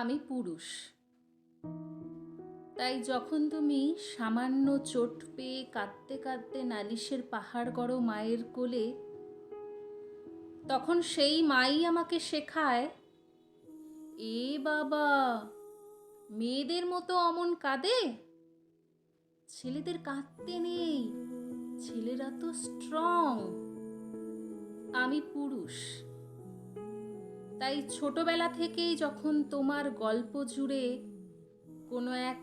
আমি পুরুষ। তাই যখন তুমি সামান্য চোট পেয়ে কাঁদতে কাঁদতে নালিশের পাহাড় গড় মায়ের কোলে, তখন সেই মাই আমাকে শেখায়, এ বাবা, মেয়েদের মতো অমন কাঁদে? ছেলেদের কাঁদতে নেই, ছেলেরা তো স্ট্রং আমি পুরুষ। তাই ছোটবেলা থেকেই যখন তোমার গল্প জুড়ে কোনো এক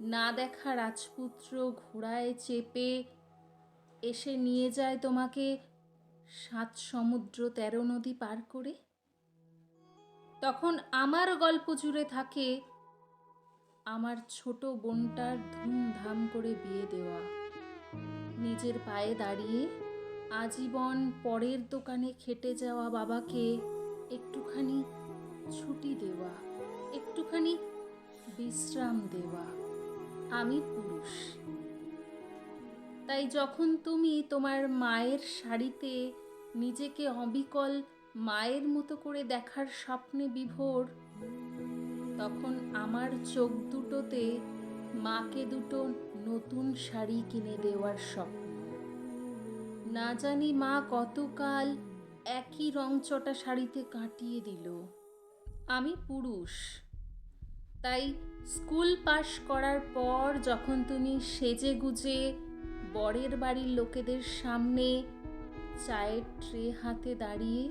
না দেখা রাজপুত্র ঘোড়ায় চেপে এসে নিয়ে যায় তোমাকে সাত সমুদ্র তেরো নদী পার করে? তখন আমার গল্প জুড়ে থাকে আমার ছোট বোনটার ধুমধাম করে বিয়ে দেওয়া। নিজের পায়ে দাঁড়িয়ে আজীবন পরের দোকানে খেটে যাওয়া বাবাকে একটুখানি ছুটি দেওয়া, একটুখানি বিশ্রাম দেওয়া। আমি পুরুষ। তাই যখন তুমি তোমার মায়ের শাড়িতে নিজেকে অবিকল মায়ের মতো করে দেখার স্বপ্নে বিভোর, তখন আমার চোখ দুটোতে মাকে দুটো নতুন শাড়ি কিনে দেওয়ার স্বপ্ন। না জানি মা কতকাল একই রংচটা শাড়িতে কাটিয়ে দিল। আমি পুরুষ। তাই স্কুল পাশ করার পর যখন তুমি সেজে গুজে বরের বাড়ির লোকেদের সামনে চায়ের ট্রে হাতে দাঁড়িয়ে,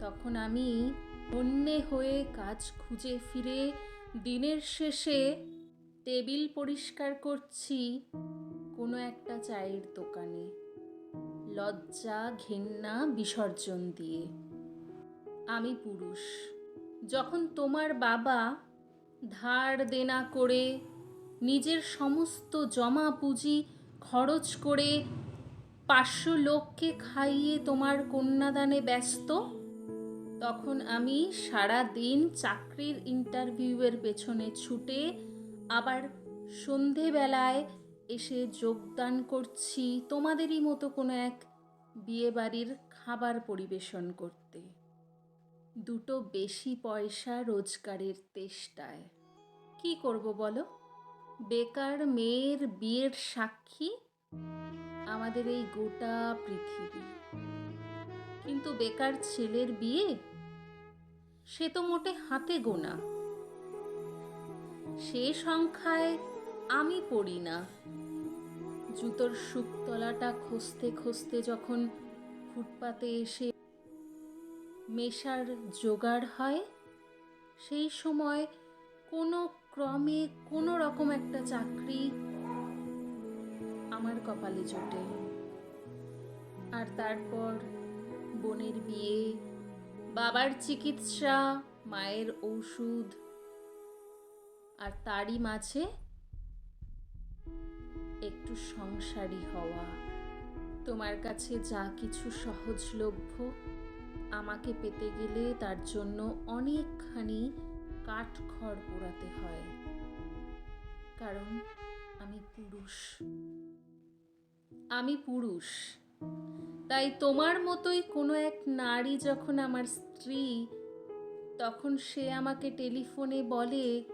তখন আমি অন্যে হয়ে কাজ খুঁজে ফিরে দিনের শেষে টেবিল পরিষ্কার করছি কোনো একটা চায়ের দোকানে। লজ্জা ঘেন্না বিসর্জন দিয়ে। আমি পুরুষ। যখন তোমার বাবা ধার দেনা করে, নিজের সমস্ত জমা পুঁজি খরচ করে পাঁচশো লোককে খাইয়ে তোমার কন্যাদানে ব্যস্ত, তখন আমি সারা দিন চাকরির ইন্টারভিউয়ের পেছনে ছুটে আবার সন্ধেবেলায় এসে যোগদান করছি তোমাদেরই মতো কোনো এক বিয়েবাড়ির খাবার পরিবেশন করতে। দুটো বেশি পয়সা রোজগারের তেষ্টায়। কি করব বলো? বেকার মেয়ের বিয়ের সাক্ষী? আমাদের এই গোটা পৃথিবী। কিন্তু বেকার ছেলের বিয়ে? সে তো মোটে হাতে গোনা। সে সংখ্যায় আমি পড়ি না। জুতোর শুকতলাটা খসতে খসতে যখন ফুটপাতে এসে মেশার জোগাড় হয়, সেই সময় কোনো ক্রমে কোনো রকম একটা চাকরি আমার কপালে জোটে। আর তারপর বোনের বিয়ে, বাবার চিকিৎসা, মায়ের ওষুধ আর তারই মাঝে সংসারী হওয়া। তোমার কাছে যা কিছু সহজলভ্য, আমাকে পেতে গেলে তার জন্য অনেকখানি কাঠখড় পোড়াতে হয়। কারণ আমি পুরুষ। আমি পুরুষ। তাই তোমার মতোই কোনো এক নারী যখন আমার স্ত্রী, তখন সে আমাকে টেলিফোনে বলে,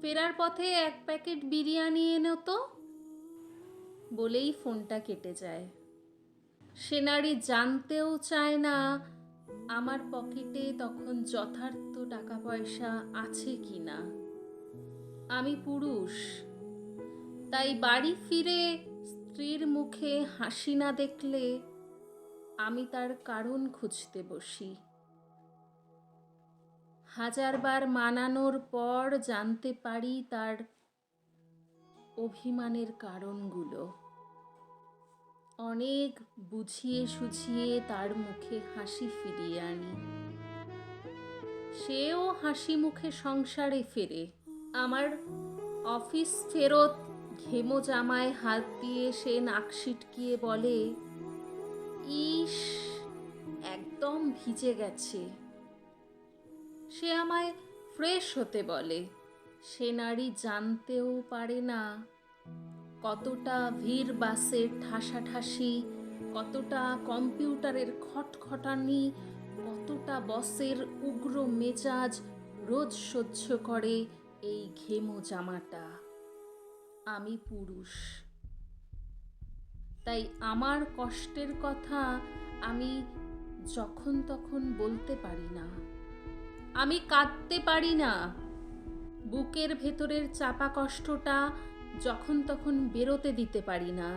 ফেরার পথে এক প্যাকেট বিরিয়ানি এনো তো। বলেই ফোনটা কেটে যায়। সে নারী জানতেও চায় না আমার পকেটে তখন যথার্থ টাকা পয়সা আছে কি না। আমি পুরুষ, তাই বাড়ি ফিরে স্ত্রীর মুখে হাসি না দেখলে আমি তার কারণ খুঁজতে বসি। হাজারবার মানানোর পর জানতে পারি তার অভিমানের কারণগুলো। অনেক বুঝিয়ে সুঝিয়ে তার মুখে হাসি ফিরিয়ে আনি। সেও হাসি মুখে সংসারে ফেরে। আমার অফিস ফেরত ঘেমো জামায় হাত দিয়ে সে নাক সিটকিয়ে বলে, ইস, একদম ভিজে গেছে। সে আমায় ফ্রেশ হতে বলে। সে নারী জানতেও পারে না কতটা ভিড় বাসের ঠাসাঠাসি, কতটা কম্পিউটারের খটখটানি, কতটা বসের উগ্র মেজাজ রোজ সহ্য করে এই ঘেমো জামাটা। আমি পুরুষ। তাই আমার কষ্টের কথা আমি যখন তখন বলতে পারি না। আমি কাঁদতে পারি না। বুকের ভেতরের চাপা কষ্টটা যখন তখন বেরোতে দিতে পারি না।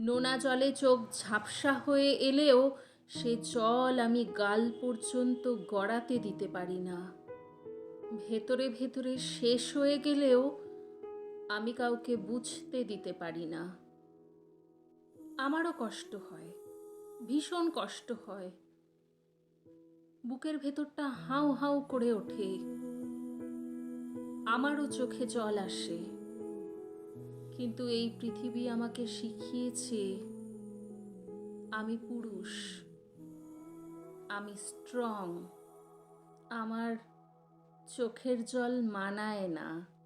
নোনা জলে চোখ ঝাপসা হয়ে এলেও সে জল আমি গাল পর্যন্ত গড়াতে দিতে পারি না। ভেতরে ভেতরে শেষ হয়ে গেলেও আমি কাউকে বুঝতে দিতে পারি না। আমারও কষ্ট হয়, ভীষণ কষ্ট হয়। বুকের ভেতরটা হাউ হাউ করে ওঠে। আমারও চোখে জল আসে। কিন্তু এই পৃথিবী আমাকে শিখিয়েছে, আমি পুরুষ, আমি স্ট্রং আমার চোখের জল মানায় না।